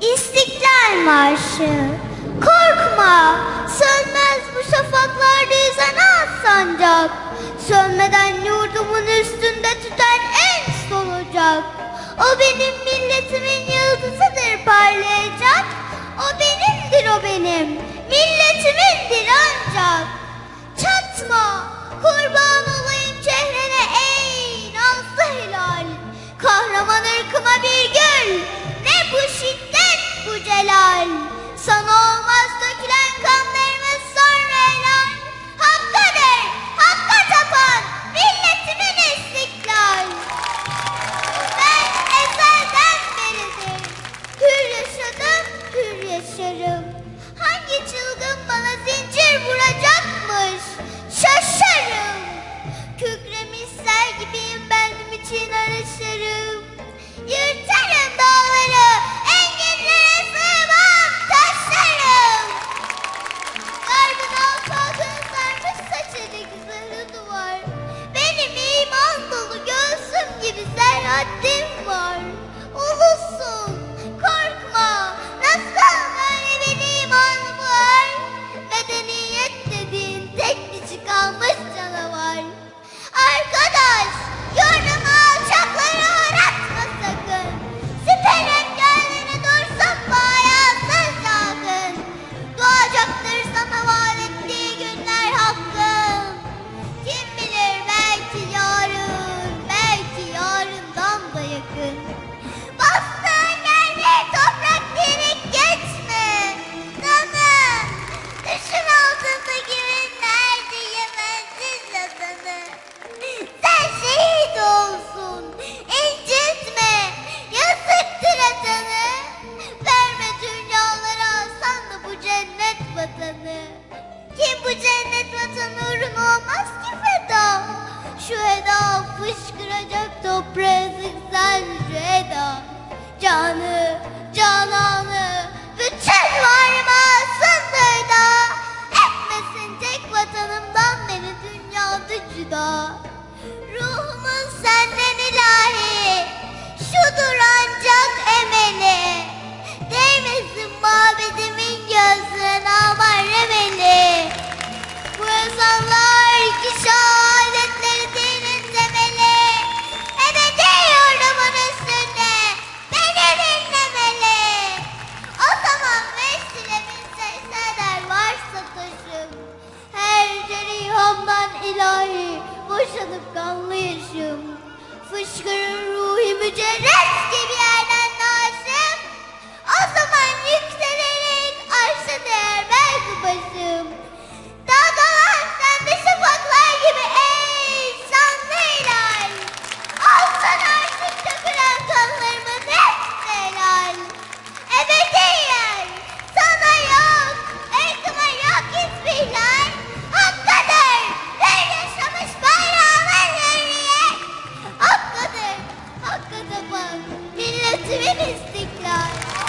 İstiklal Marşı. Korkma Sönmez bu şafaklarda yüzen az sancak Sönmeden yurdumun üstünde tüten en son ocak O benim milletimin yıldızıdır parlayacak. O benimdir o benim Milletimindir ancak. Çatma kurban olayım çehrene ey nazlı hilal. Kahraman ırkıma bir gül ne bu şiddet celal. Sana olmaz dökülen kanlarımız sonra helal Hakkadır hakka tapan milletimin istiklal. Ben ezelden beridir hür yaşadım hür yaşarım. Hangi çılgın bana zincir vuracakmış Fatih cüda Ruhumun senden ilahi Şudur ancak emeli Değmesin mabedimin gözlerine aman remeli Bu ezanlar ki şehadetleri dinin temeli Ebedi yurdumun üstünde beni dinlemeli O zaman vesilemin serseder varsa taşım Her cerihamdan ilahi hakkını bul. Milletimin istiklal.